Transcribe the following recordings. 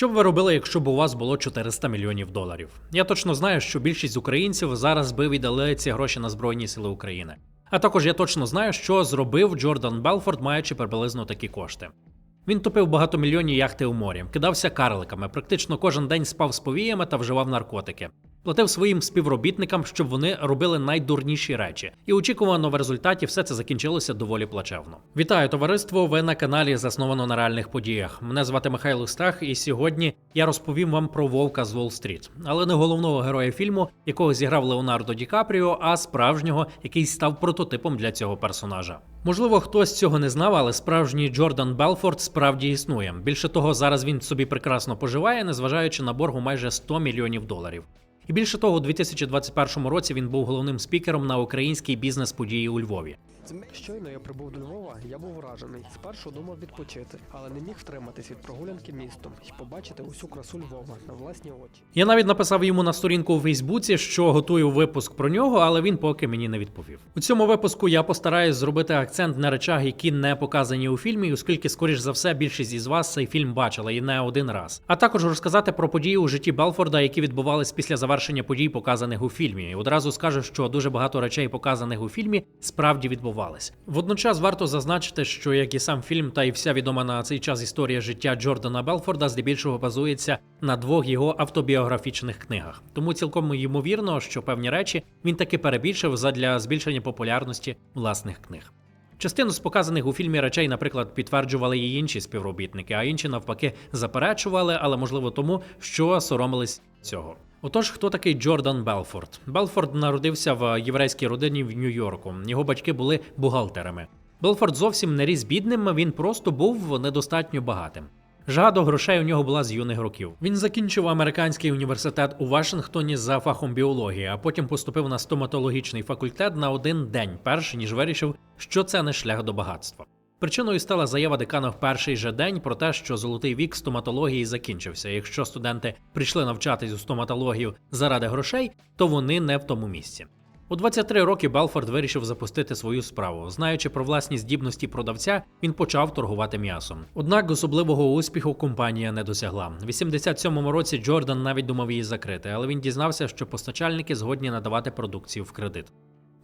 Що б ви робили, якщо б у вас було 400 мільйонів доларів? Я точно знаю, що більшість українців зараз би віддали ці гроші на Збройні Сили України. А також я точно знаю, що зробив Джордан Белфорд, маючи приблизно такі кошти. Він топив багатомільйонні яхти у морі, кидався карликами, практично кожен день спав з повіями та вживав наркотики. Платив своїм співробітникам, щоб вони робили найдурніші речі, і очікувано в результаті все це закінчилося доволі плачевно. Вітаю товариство! Ви на каналі засновано на реальних подіях. Мене звати Михайло Стах, і сьогодні я розповім вам про вовка з Уолл-стріт, але не головного героя фільму, якого зіграв Леонардо Ді Капріо, а справжнього, який став прототипом для цього персонажа. Можливо, хтось цього не знав, але справжній Джордан Белфорд справді існує. Більше того, зараз він собі прекрасно поживає, незважаючи на боргу майже 100 мільйонів доларів. І більше того, у 2021 році він був головним спікером на українській бізнес-події у Львові. Щойно я прибув до Львова, я був вражений. Спершу думав відпочити, але не міг втриматись від прогулянки містом і побачити усю красу Львова на власні очі. Я навіть написав йому на сторінку у Фейсбуці, що готую випуск про нього, але він поки мені не відповів. У цьому випуску я постараюсь зробити акцент на речах, які не показані у фільмі, оскільки, скоріш за все, більшість із вас цей фільм бачила і не один раз. А також розказати про події у житті Белфорда, які відбувались після завершення подій, показаних у фільмі. І одразу скажу, що дуже багато речей, показаних у фільмі, справді відбувались. Водночас варто зазначити, що як і сам фільм, та й вся відома на цей час історія життя Джордана Белфорда здебільшого базується на двох його автобіографічних книгах. Тому цілком ймовірно, що певні речі він таки перебільшив задля збільшення популярності власних книг. Частину з показаних у фільмі речей, наприклад, підтверджували і інші співробітники, а інші навпаки заперечували, але можливо тому, що соромились цього. Отож, хто такий Джордан Белфорд? Белфорд народився в єврейській родині в Нью-Йорку. Його батьки були бухгалтерами. Белфорд зовсім не ріс бідним, він просто був недостатньо багатим. Жага до грошей у нього була з юних років. Він закінчив американський університет у Вашингтоні за фахом біології, а потім поступив на стоматологічний факультет на один день, перш ніж вирішив, що це не шлях до багатства. Причиною стала заява декана в перший же день про те, що золотий вік стоматології закінчився. Якщо студенти прийшли навчатись у стоматологію заради грошей, то вони не в тому місці. У 23 роки Белфорд вирішив запустити свою справу. Знаючи про власні здібності продавця, він почав торгувати м'ясом. Однак особливого успіху компанія не досягла. У 87-му році Джордан навіть думав її закрити, але він дізнався, що постачальники згодні надавати продукцію в кредит.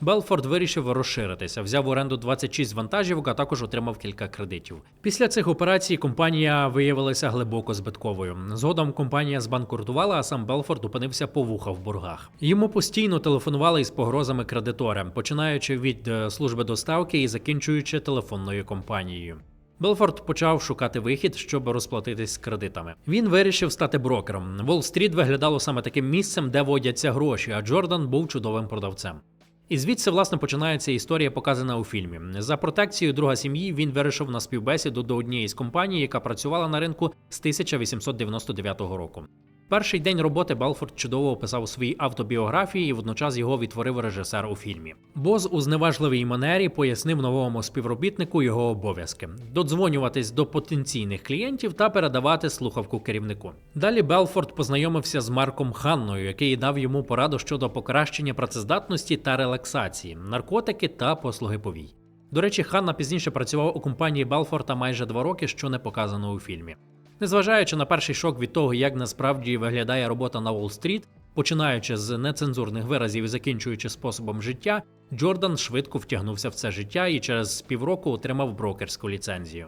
Белфорд вирішив розширитися, взяв в оренду 26 вантажівок, а також отримав кілька кредитів. Після цих операцій компанія виявилася глибоко збитковою. Згодом компанія збанкрутувала, а сам Белфорд опинився по вуха в боргах. Йому постійно телефонували із погрозами кредитора, починаючи від е, служби доставки і закінчуючи телефонною компанією. Белфорд почав шукати вихід, щоб розплатитись з кредитами. Він вирішив стати брокером. Уолл-стріт виглядало саме таким місцем, де водяться гроші, а Джордан був чудовим продавцем. І звідси, власне, починається історія, показана у фільмі. За протекцією друга сім'ї він вирішив на співбесіду до однієї з компаній, яка працювала на ринку з 1899 року. Перший день роботи Белфорд чудово описав у своїй автобіографії і водночас його відтворив режисер у фільмі. Боз у зневажливій манері пояснив новому співробітнику його обов'язки: додзвонюватись до потенційних клієнтів та передавати слухавку керівнику. Далі Белфорд познайомився з Марком Ханною, який дав йому пораду щодо покращення працездатності та релаксації, наркотики та послуги повій. До речі, Ханна пізніше працював у компанії Белфорта майже два роки, що не показано у фільмі. Незважаючи на перший шок від того, як насправді виглядає робота на Уолл-стріт, починаючи з нецензурних виразів і закінчуючи способом життя, Джордан швидко втягнувся в це життя і через півроку отримав брокерську ліцензію.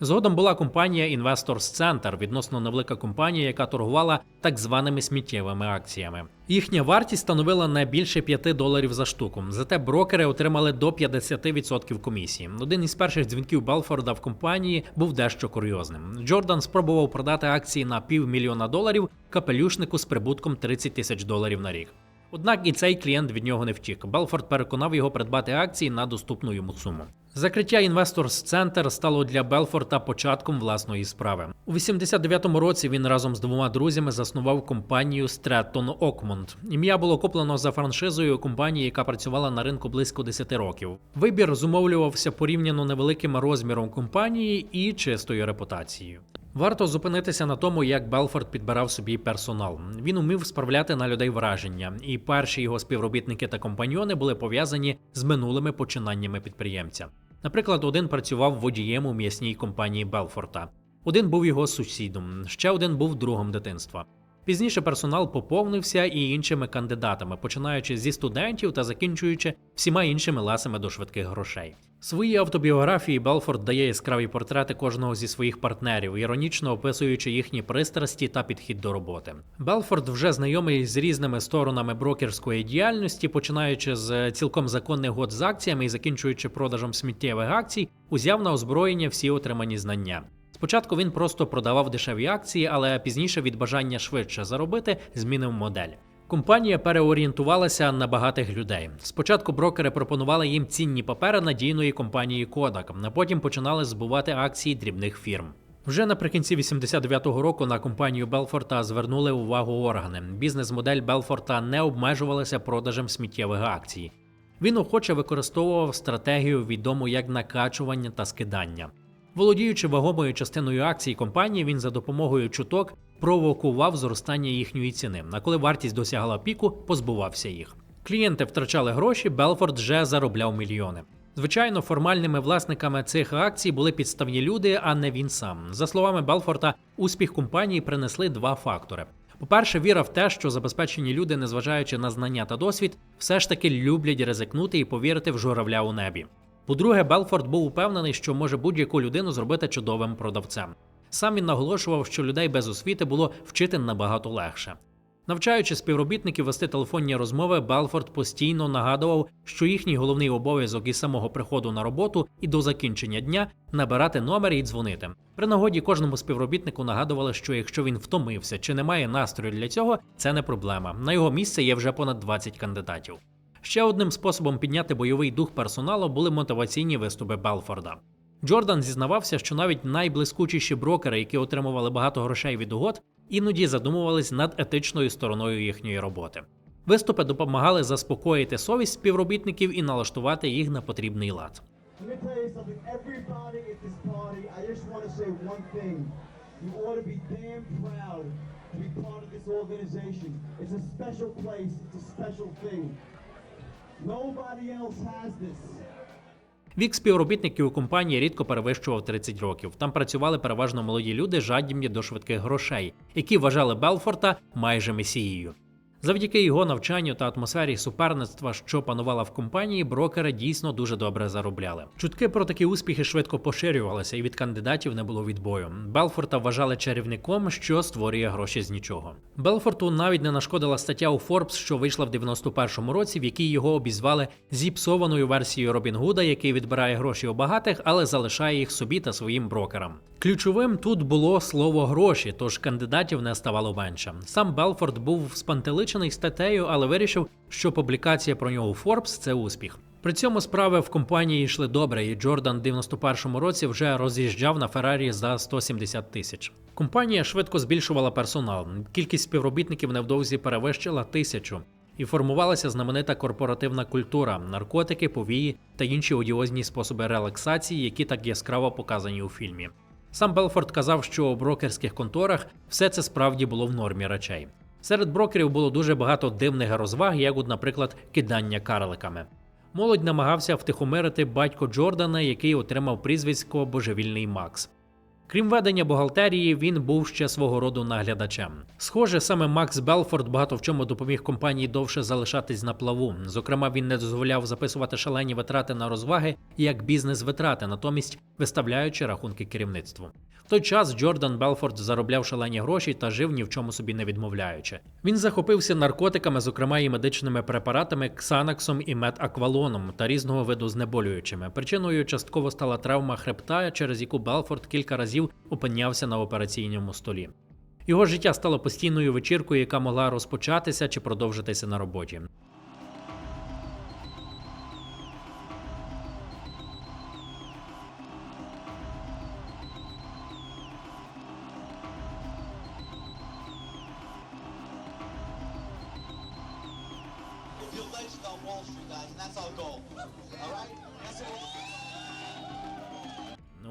Згодом була компанія Investors Center, відносно невелика компанія, яка торгувала так званими сміттєвими акціями. Їхня вартість становила не більше 5 доларів за штуку. Зате брокери отримали до 50% комісії. Один із перших дзвінків Белфорда в компанії був дещо курйозним. Джордан спробував продати акції на півмільйона доларів капелюшнику з прибутком 30 тисяч доларів на рік. Однак і цей клієнт від нього не втік. Белфорд переконав його придбати акції на доступну йому суму. Закриття Investors Center стало для Белфорта початком власної справи. У 89-му році він разом з двома друзями заснував компанію Stratton Oakmont. Ім'я було куплено за франшизою компанії, яка працювала на ринку близько 10 років. Вибір зумовлювався порівняно невеликим розміром компанії і чистою репутацією. Варто зупинитися на тому, як Белфорд підбирав собі персонал. Він умів справляти на людей враження, і перші його співробітники та компаньйони були пов'язані з минулими починаннями підприємця. Наприклад, один працював водієм у м'ясній компанії Белфорта. Один був його сусідом, ще один був другом дитинства. Пізніше персонал поповнився і іншими кандидатами, починаючи зі студентів та закінчуючи всіма іншими ласами до швидких грошей. В своїй автобіографії Белфорд дає яскраві портрети кожного зі своїх партнерів, іронічно описуючи їхні пристрасті та підхід до роботи. Белфорд вже знайомий з різними сторонами брокерської діяльності, починаючи з цілком законних год з акціями і закінчуючи продажем сміттєвих акцій, узяв на озброєння всі отримані знання. Спочатку він просто продавав дешеві акції, але пізніше від бажання швидше заробити змінив модель. Компанія переорієнтувалася на багатих людей. Спочатку брокери пропонували їм цінні папери надійної компанії Kodak, а потім починали збувати акції дрібних фірм. Вже наприкінці 89-го року на компанію Белфорта звернули увагу органи. Бізнес-модель Белфорта не обмежувалася продажем сміттєвих акцій. Він охоче використовував стратегію відому як накачування та скидання. Володіючи вагомою частиною акцій компанії, він за допомогою чуток провокував зростання їхньої ціни. А коли вартість досягала піку, позбувався їх. Клієнти втрачали гроші, Белфорд вже заробляв мільйони. Звичайно, формальними власниками цих акцій були підставні люди, а не він сам. За словами Белфорта, успіх компанії принесли два фактори. По-перше, віра в те, що забезпечені люди, незважаючи на знання та досвід, все ж таки люблять ризикнути і повірити в журавля у небі. По-друге, Белфорд був упевнений, що може будь-яку людину зробити чудовим продавцем. Сам він наголошував, що людей без освіти було вчити набагато легше. Навчаючи співробітників вести телефонні розмови, Белфорд постійно нагадував, що їхній головний обов'язок із самого приходу на роботу і до закінчення дня набирати номер і дзвонити. При нагоді кожному співробітнику нагадували, що якщо він втомився чи не має настрою для цього, це не проблема. На його місце є вже понад 20 кандидатів. Ще одним способом підняти бойовий дух персоналу були мотиваційні виступи Белфорда. Джордан зізнавався, що навіть найблискучіші брокери, які отримували багато грошей від угод, іноді задумувались над етичною стороною їхньої роботи. Виступи допомагали заспокоїти совість співробітників і налаштувати їх на потрібний лад. Nobody else has this. Вік співробітників у компанії рідко перевищував 30 років. Там працювали переважно молоді люди, жадібні до швидких грошей, які вважали Белфорта майже месією. Завдяки його навчанню та атмосфері суперництва, що панувала в компанії, брокери дійсно дуже добре заробляли. Чутки про такі успіхи швидко поширювалися, і від кандидатів не було відбою. Белфорта вважали чарівником, що створює гроші з нічого. Белфорту навіть не нашкодила стаття у Forbes, що вийшла в 91-му році, в якій його обізвали зіпсованою версією Робін Гуда, який відбирає гроші у багатих, але залишає їх собі та своїм брокерам. Ключовим тут було слово гроші, тож кандидатів не ставало менше. Сам Белфорд був спантеличений статтею, але вирішив, що публікація про нього у Forbes – це успіх. При цьому справи в компанії йшли добре, і Джордан в 91-му році вже роз'їжджав на Феррарі за 170 тисяч. Компанія швидко збільшувала персонал. Кількість співробітників невдовзі перевищила тисячу. І формувалася знаменита корпоративна культура, наркотики, повії та інші одіозні способи релаксації, які так яскраво показані у фільмі. Сам Белфорд казав, що у брокерських конторах все це справді було в нормі речей. Серед брокерів було дуже багато дивних розваг, як, от, наприклад, кидання карликами. Молодь намагався втихомирити батько Джордана, який отримав прізвисько Божевільний Макс. Крім ведення бухгалтерії, він був ще свого роду наглядачем. Схоже, саме Макс Белфорд багато в чому допоміг компанії довше залишатись на плаву. Зокрема, він не дозволяв записувати шалені витрати на розваги як бізнес-витрати, натомість виставляючи рахунки керівництву. Той час Джордан Белфорд заробляв шалені гроші та жив ні в чому собі не відмовляючи. Він захопився наркотиками, зокрема і медичними препаратами Ксанаксом і Метаквалоном та різного виду знеболюючими. Причиною частково стала травма хребта, через яку Белфорд кілька разів опинявся на операційному столі. Його життя стало постійною вечіркою, яка могла розпочатися чи продовжитися на роботі.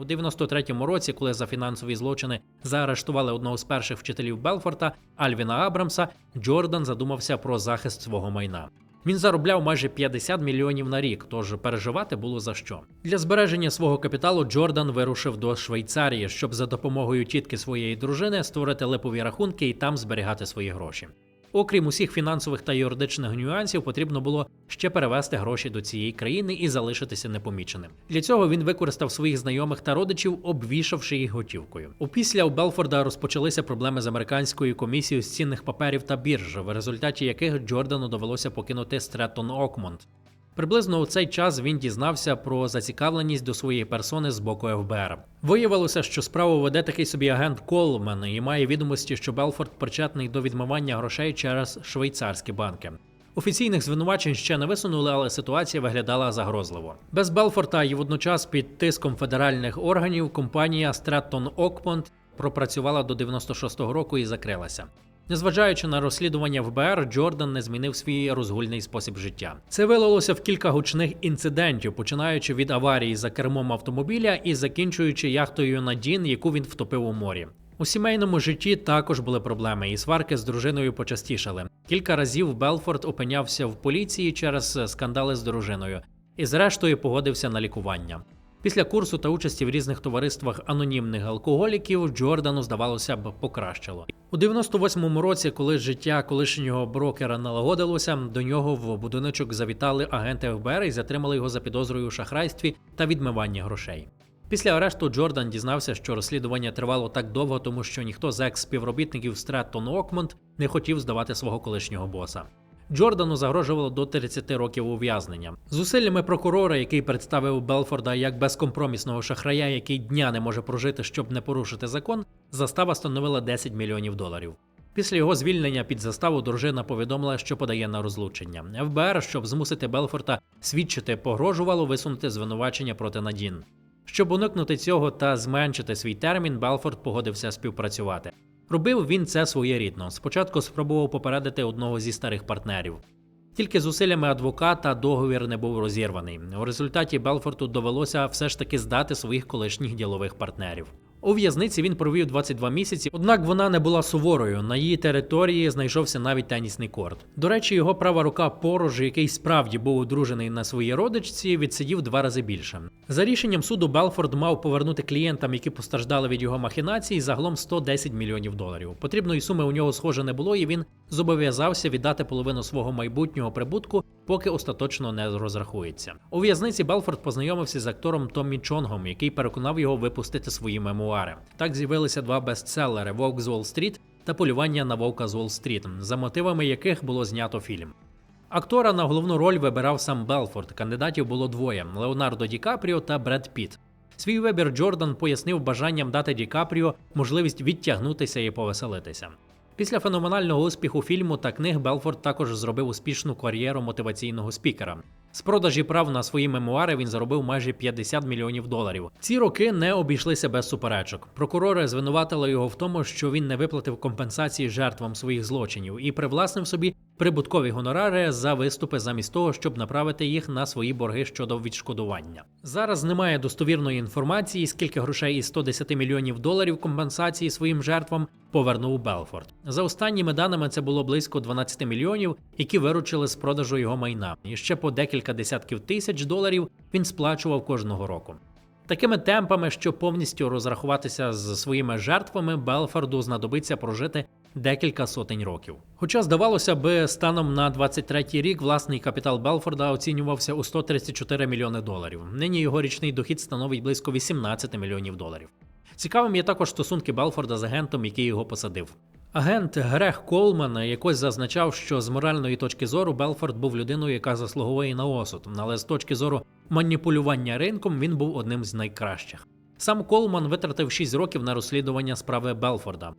У 93-му році, коли за фінансові злочини заарештували одного з перших вчителів Белфорта Альвіна Абрамса, Джордан задумався про захист свого майна. Він заробляв майже 50 мільйонів на рік, тож переживати було за що. Для збереження свого капіталу Джордан вирушив до Швейцарії, щоб за допомогою тітки своєї дружини створити липові рахунки і там зберігати свої гроші. Окрім усіх фінансових та юридичних нюансів, потрібно було ще перевести гроші до цієї країни і залишитися непоміченим. Для цього він використав своїх знайомих та родичів, обвішавши їх готівкою. Опісля у Белфорда розпочалися проблеми з американською комісією з цінних паперів та бірж, в результаті яких Джордану довелося покинути Стретон Окмонд. Приблизно у цей час він дізнався про зацікавленість до своєї персони з боку ФБР. Виявилося, що справу веде такий собі агент Колмен і має відомості, що Белфорд причетний до відмивання грошей через швейцарські банки. Офіційних звинувачень ще не висунули, але ситуація виглядала загрозливо. Без Белфорта і водночас під тиском федеральних органів компанія Stratton Oakmont пропрацювала до 96-го року і закрилася. Незважаючи на розслідування ФБР, Джордан не змінив свій розгульний спосіб життя. Це вилилося в кілька гучних інцидентів, починаючи від аварії за кермом автомобіля і закінчуючи яхтою Надін, яку він втопив у морі. У сімейному житті також були проблеми, і сварки з дружиною почастішали. Кілька разів Белфорд опинявся в поліції через скандали з дружиною і, зрештою, погодився на лікування. Після курсу та участі в різних товариствах анонімних алкоголіків Джордану, здавалося б, покращило. У 98-му році, коли життя колишнього брокера налагодилося, до нього в будиночок завітали агенти ФБР і затримали його за підозрою у шахрайстві та відмиванні грошей. Після арешту Джордан дізнався, що розслідування тривало так довго, тому що ніхто з екс-співробітників Стретон Окмонд не хотів здавати свого колишнього боса. Джордану загрожувало до 30 років ув'язнення. Зусиллями прокурора, який представив Белфорда як безкомпромісного шахрая, який дня не може прожити, щоб не порушити закон, застава становила 10 мільйонів доларів. Після його звільнення під заставу дружина повідомила, що подає на розлучення. ФБР, щоб змусити Белфорта свідчити, погрожувало висунути звинувачення проти Надін. Щоб уникнути цього та зменшити свій термін, Белфорд погодився співпрацювати. Робив він це своєрідно. Спочатку спробував попередити одного зі старих партнерів. Тільки зусиллями адвоката договір не був розірваний. У результаті Белфорту довелося все ж таки здати своїх колишніх ділових партнерів. У в'язниці він провів 22 місяці, однак вона не була суворою. На її території знайшовся навіть тенісний корт. До речі, його права рука Порож, який справді був одружений на своїй родичці, відсидів два рази більше. За рішенням суду Белфорд мав повернути клієнтам, які постраждали від його махінацій, загалом 110 мільйонів доларів. Потрібної суми у нього схоже не було, і він зобов'язався віддати половину свого майбутнього прибутку, поки остаточно не розрахується. У в'язниці Белфорд познайомився з актором Томмі Чонгом, який переконав його випустити свої мемуари. Так з'явилися два бестселери «Вовк з Уолл-стріт» та полювання на вовка з Уолл-стріт, за мотивами яких було знято фільм. Актора на головну роль вибирав сам Белфорд. Кандидатів було двоє: Леонардо Ді Капріо та Бред Піт. Свій вибір Джордан пояснив бажанням дати Ді Капріо можливість відтягнутися і повеселитися. Після феноменального успіху фільму та книг Белфорд також зробив успішну кар'єру мотиваційного спікера. З продажі прав на свої мемуари він заробив майже 50 мільйонів доларів. Ці роки не обійшлися без суперечок. Прокурори звинуватили його в тому, що він не виплатив компенсації жертвам своїх злочинів і привласнив собі прибуткові гонорари за виступи замість того, щоб направити їх на свої борги щодо відшкодування. Зараз немає достовірної інформації, скільки грошей із 110 мільйонів доларів компенсації своїм жертвам повернув Белфорд. За останніми даними це було близько 12 мільйонів, які виручили з продажу його майна. І ще по декілька десятків тисяч доларів він сплачував кожного року. Такими темпами, щоб повністю розрахуватися з своїми жертвами, Белфорду знадобиться прожити декілька сотень років. Хоча, здавалося би, станом на 23-й рік власний капітал Белфорда оцінювався у 134 мільйони доларів. Нині його річний дохід становить близько 18 мільйонів доларів. Цікавим є також стосунки Белфорда з агентом, який його посадив. Агент Грег Колман якось зазначав, що з моральної точки зору Белфорд був людиною, яка заслуговує на осуд, але з точки зору маніпулювання ринком він був одним з найкращих. Сам Колман витратив 6 років на розслідування справи Белфорда.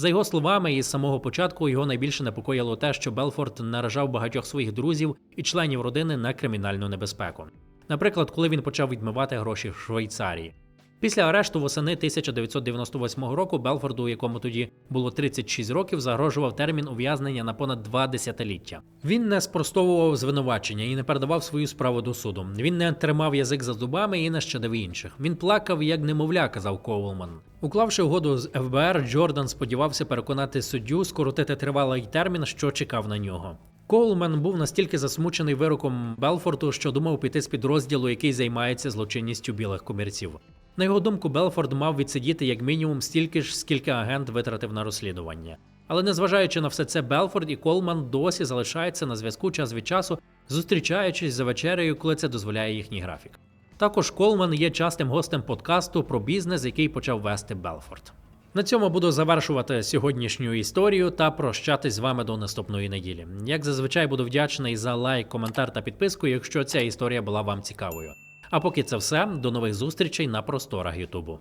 За його словами, із самого початку його найбільше непокоїло те, що Белфорд наражав багатьох своїх друзів і членів родини на кримінальну небезпеку. Наприклад, коли він почав відмивати гроші в Швейцарії. Після арешту восени 1998 року Белфорду, якому тоді було 36 років, загрожував термін ув'язнення на понад два десятиліття. Він не спростовував звинувачення і не передавав свою справу до суду. Він не тримав язик за зубами і не щадив інших. Він плакав як немовля, казав Коулман. Уклавши угоду з ФБР, Джордан сподівався переконати суддю скоротити тривалий термін, що чекав на нього. Коулмен був настільки засмучений вироком Белфорту, що думав піти з підрозділу, який займається злочинністю білих комірців. На його думку, Белфорд мав відсидіти як мінімум стільки ж, скільки агент витратив на розслідування. Але незважаючи на все це, Белфорд і Колман досі залишаються на зв'язку час від часу, зустрічаючись за вечерею, коли це дозволяє їхній графік. Також Колман є частим гостем подкасту про бізнес, який почав вести Белфорд. На цьому буду завершувати сьогоднішню історію та прощатись з вами до наступної неділі. Як зазвичай буду вдячний за лайк, коментар та підписку, якщо ця історія була вам цікавою. А поки це все, до нових зустрічей на просторах Ютубу.